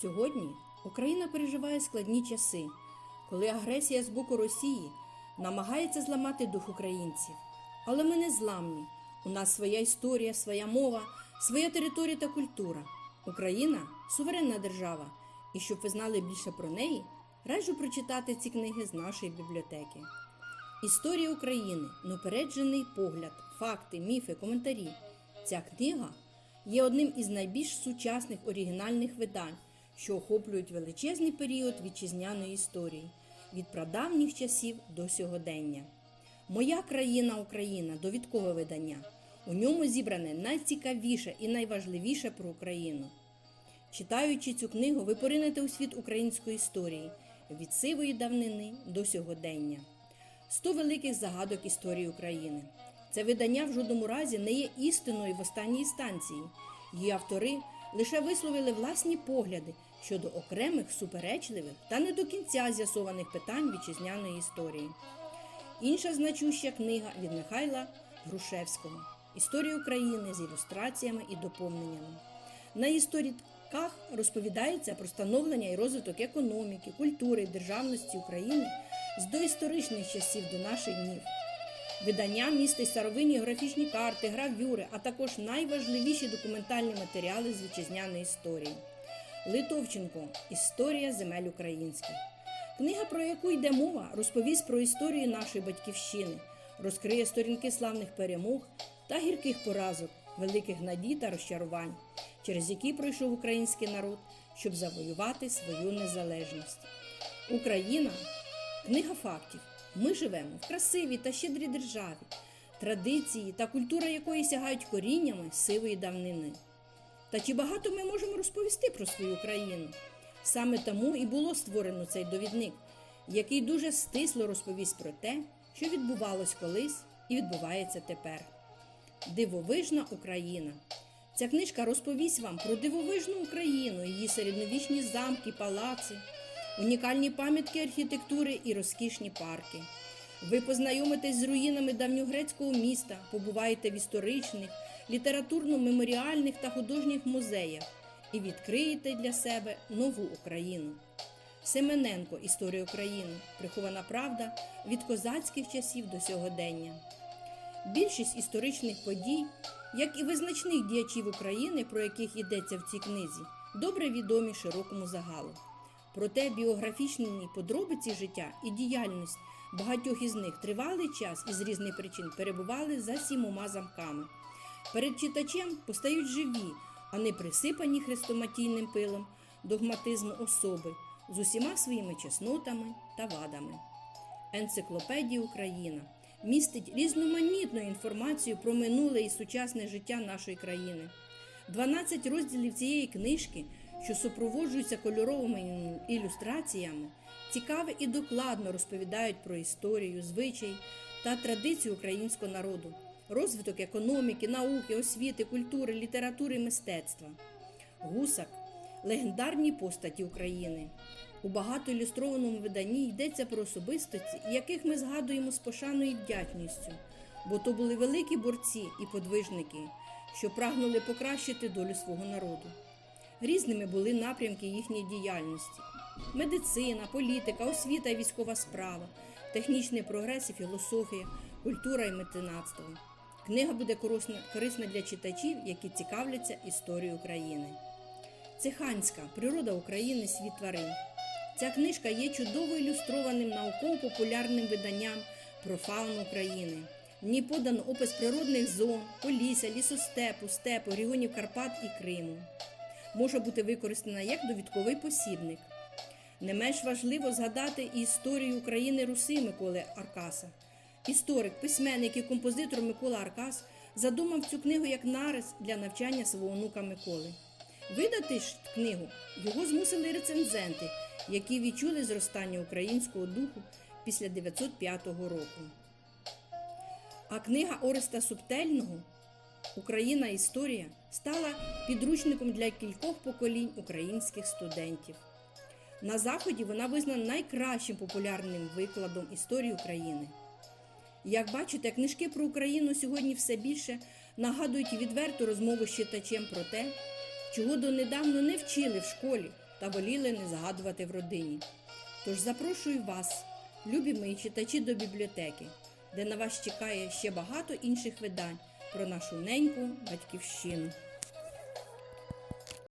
Сьогодні Україна переживає складні часи, коли агресія з боку Росії намагається зламати дух українців. Але ми не зламні. У нас своя історія, своя мова, своя територія та культура. Україна суверенна держава. І щоб ви знали більше про неї, раджу прочитати ці книги з нашої бібліотеки. Історія України, неупереджений погляд, факти, міфи, коментарі. Ця книга є одним із найбільш сучасних оригінальних видань, що охоплюють величезний період вітчизняної історії від прадавніх часів до сьогодення. Моя країна Україна довідкове видання. У ньому зібране найцікавіше і найважливіше про Україну. Читаючи цю книгу, ви поринете у світ української історії від сивої давнини до сьогодення. Сто великих загадок історії України. Це видання в жодному разі не є істиною в останній інстанції. Її автори лише висловили власні погляди щодо окремих суперечливих та не до кінця з'ясованих питань вітчизняної історії. Інша значуща книга від Михайла Грушевського Історія України з ілюстраціями і доповненнями. На її розповідається про становлення і розвиток економіки, культури державності України з доісторичних часів до наших днів. Видання містить старовинні географічні карти, гравюри, а також найважливіші документальні матеріали з вітчизняної історії. Литовченко Історія земель українських. Книга, про яку йде мова, розповість про історію нашої батьківщини, розкриє сторінки славних перемог та гірких поразок, великих надій та розчарувань, через які пройшов український народ, щоб завоювати свою незалежність. Україна книга фактів. Ми живемо в красивій та щедрій державі, традиції та культура якої сягають коріннями сивої давнини. Та чи багато ми можемо розповісти про свою країну? Саме тому і було створено цей довідник, який дуже стисло розповість про те, що відбувалось колись і відбувається тепер. Дивовижна Україна. Ця книжка розповість вам про дивовижну Україну, її середньовічні замки, палаци, унікальні пам'ятки архітектури і розкішні парки. Ви познайомитесь з руїнами давньогрецького міста, побуваєте в історичних, літературно-меморіальних та художніх музеях і відкриєте для себе нову Україну. Семененко Історія України. Прихована правда від козацьких часів до сьогодення. Більшість історичних подій, як і визначних діячів України, про яких йдеться в цій книзі, добре відомі широкому загалу. Проте біографічні подробиці життя і діяльність багатьох із них тривалий час і з різних причин перебували за сімома замками. Перед читачем постають живі, а не присипані хрестоматійним пилом догматизму особи з усіма своїми чеснотами та вадами. Енциклопедія Україна містить різноманітну інформацію про минуле і сучасне життя нашої країни. 12 розділів цієї книжки, що супроводжуються кольоровими ілюстраціями, цікаво і докладно розповідають про історію, звичай та традицію українського народу, розвиток економіки, науки, освіти, культури, літератури, мистецтва. Гусак легендарні постаті України. У багато ілюстрованому виданні йдеться про особистості, яких ми згадуємо з пошаною і вдячністю, бо то були великі борці і подвижники, що прагнули покращити долю свого народу. Різними були напрямки їхньої діяльності: медицина, політика, освіта і військова справа, технічний прогрес і філософія, культура і меценатство. Книга буде корисна для читачів, які цікавляться історією України. Цеханська природа України, світ тварин. Ця книжка є чудово ілюстрованим науково-популярним виданням про фауну України. В ній подано опис природних зон, полісся, лісостепу, степу, регіонів Карпат і Криму. Може бути використана як довідковий посібник. Не менш важливо згадати і історію України Руси Миколи Аркаса. Історик, письменник і композитор Микола Аркас задумав цю книгу як нарис для навчання свого онука Миколи. Видати ж книгу його змусили рецензенти, які відчули зростання українського духу після 905 року. А книга Ореста Субтельного Україна історія стала підручником для кількох поколінь українських студентів. На Заході вона визнана найкращим популярним викладом історії України. Як бачите, книжки про Україну сьогодні все більше нагадують відверту розмову з читачем про те, чого донедавна не вчили в школі та воліли не згадувати в родині. Тож запрошую вас, любі мої читачі, до бібліотеки, де на вас чекає ще багато інших видань про нашу неньку батьківщину.